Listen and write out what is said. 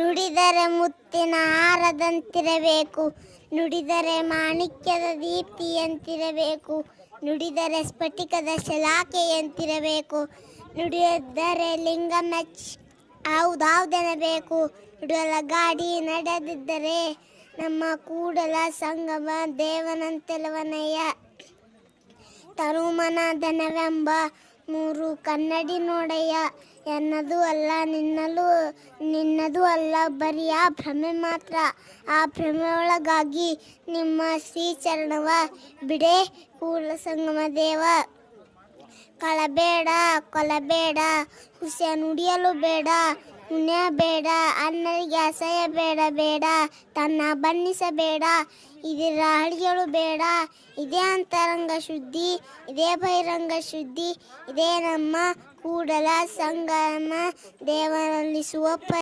ನುಡಿದರೆ ಮುತ್ತಿನ ಹಾರದಂತಿರಬೇಕು. ನುಡಿದರೆ ಮಾಣಿಕ್ಯದ ದೀಪ್ತಿಯಂತಿರಬೇಕು. ನುಡಿದರೆ ಸ್ಫಟಿಕದ ಶಲಾಖೆಯಂತಿರಬೇಕು. ನುಡಿದರೆ ಲಿಂಗ ಮೆಚ್ ಹೌದೌದೆನಬೇಕು ನುಡಿಯಲ ಗಾಡಿ ನಡೆದಿದ್ದರೆ ನಮ್ಮ ಕೂಡಲ ಸಂಗಮ ದೇವನಂತೆಲವನಯ್ಯ. ತರುಮನ ಧನವೆಂಬ ಮೂರು ಕನ್ನಡಿ ನೋಡಯ್ಯ, ಎನ್ನದು ಅಲ್ಲ ನಿನ್ನಲು, ನಿನ್ನದು ಅಲ್ಲ ಬರೀ ಆ ಭ್ರಮೆ ಮಾತ್ರ. ಆ ಭ್ರಮೆಯೊಳಗಾಗಿ ನಿಮ್ಮ ಶ್ರೀಚರಣವ ಬಿಡೆ ಕೂಡಲ ಸಂಗಮ ದೇವ. ಕಳಬೇಡ ಕೊಲಬೇಡ ಹುಸೆ ನುಡಿಯಲು ಬೇಡ ಬೇಡ, ಅನ್ನರಿಗೆ ಅಸಹ್ಯ ಬೇಡ ಬೇಡ, ತನ್ನ ಬಣ್ಣಿಸಬೇಡ ಇದರ ಹಳಿಗಳು ಬೇಡ, ಇದೇ ಅಂತರಂಗ ಶುದ್ಧಿ, ಇದೇ ಬಹಿರಂಗ ಶುದ್ಧಿ, ಇದೇ ನಮ್ಮ ಕೂಡಲ ಸಂಗಮ ದೇವರಲ್ಲಿಸುವ ಪ